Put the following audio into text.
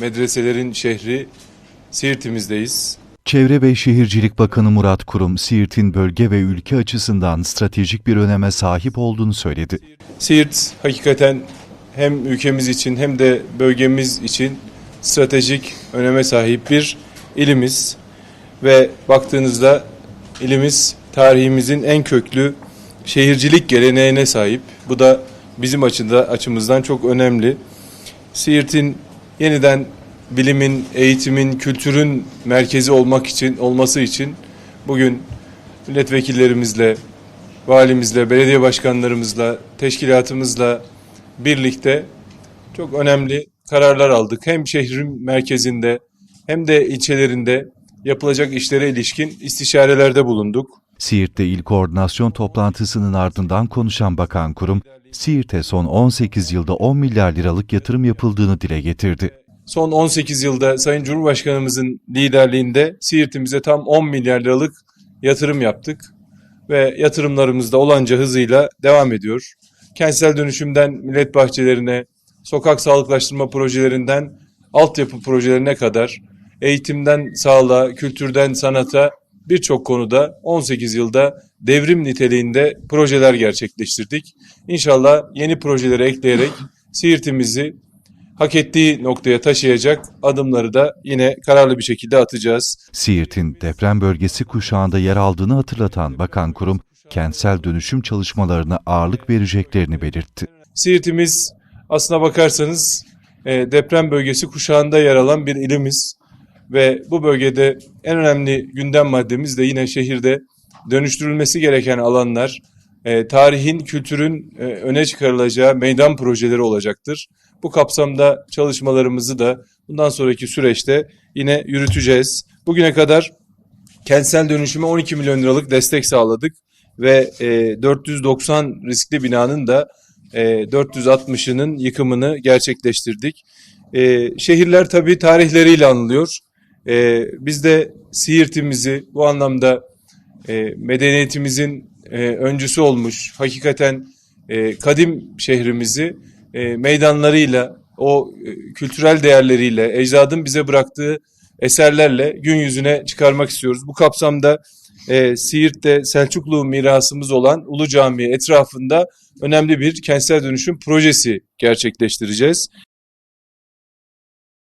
Medreselerin şehri Siirt'imizdeyiz. Çevre ve Şehircilik Bakanı Murat Kurum, Siirt'in bölge ve ülke açısından stratejik bir öneme sahip olduğunu söyledi. Siirt hakikaten hem ülkemiz için hem de bölgemiz için stratejik öneme sahip bir ilimiz ve baktığınızda ilimiz tarihimizin en köklü şehircilik geleneğine sahip. Bu da bizim açıda açımızdan çok önemli. Siirt'in yeniden bilimin, eğitimin, kültürün merkezi olmak için olması için bugün milletvekillerimizle, valimizle, belediye başkanlarımızla, teşkilatımızla birlikte çok önemli kararlar aldık. Hem şehrin merkezinde hem de ilçelerinde yapılacak işlere ilişkin istişarelerde bulunduk. Siirt'te il koordinasyon toplantısının ardından konuşan Bakan Kurum, Siirt'e son 18 yılda 10 milyar liralık yatırım yapıldığını dile getirdi. Son 18 yılda Sayın Cumhurbaşkanımızın liderliğinde Siirt'imize tam 10 milyar liralık yatırım yaptık ve yatırımlarımız da olanca hızıyla devam ediyor. Kentsel dönüşümden millet bahçelerine, sokak sağlıklaştırma projelerinden altyapı projelerine kadar eğitimden sağlığa, kültürden sanata birçok konuda 18 yılda devrim niteliğinde projeler gerçekleştirdik. İnşallah yeni projeleri ekleyerek Siirt'imizi hak ettiği noktaya taşıyacak adımları da yine kararlı bir şekilde atacağız. Siirt'in deprem bölgesi kuşağında yer aldığını hatırlatan Bakan Kurum, kentsel dönüşüm çalışmalarına ağırlık vereceklerini belirtti. Siirt'imiz aslına bakarsanız e, deprem bölgesi kuşağında yer alan bir ilimiz ve bu bölgede en önemli gündem maddemiz de yine şehirde dönüştürülmesi gereken alanlar, e, tarihin, kültürün e, öne çıkarılacağı meydan projeleri olacaktır. Bu kapsamda çalışmalarımızı da bundan sonraki süreçte yine yürüteceğiz. Bugüne kadar kentsel dönüşüme 12 milyon liralık destek sağladık ve e, 490 riskli binanın da e, 460'ının yıkımını gerçekleştirdik. E, şehirler tabii tarihleriyle anılıyor. E, biz de Siirt'imizi bu anlamda e, medeniyetimizin e, öncüsü olmuş, hakikaten e, kadim şehrimizi e, meydanlarıyla, o e, kültürel değerleriyle, ecdadın bize bıraktığı eserlerle gün yüzüne çıkarmak istiyoruz. Bu kapsamda e, Siirt'te Selçuklu mirasımız olan Ulu Cami etrafında önemli bir kentsel dönüşüm projesi gerçekleştireceğiz.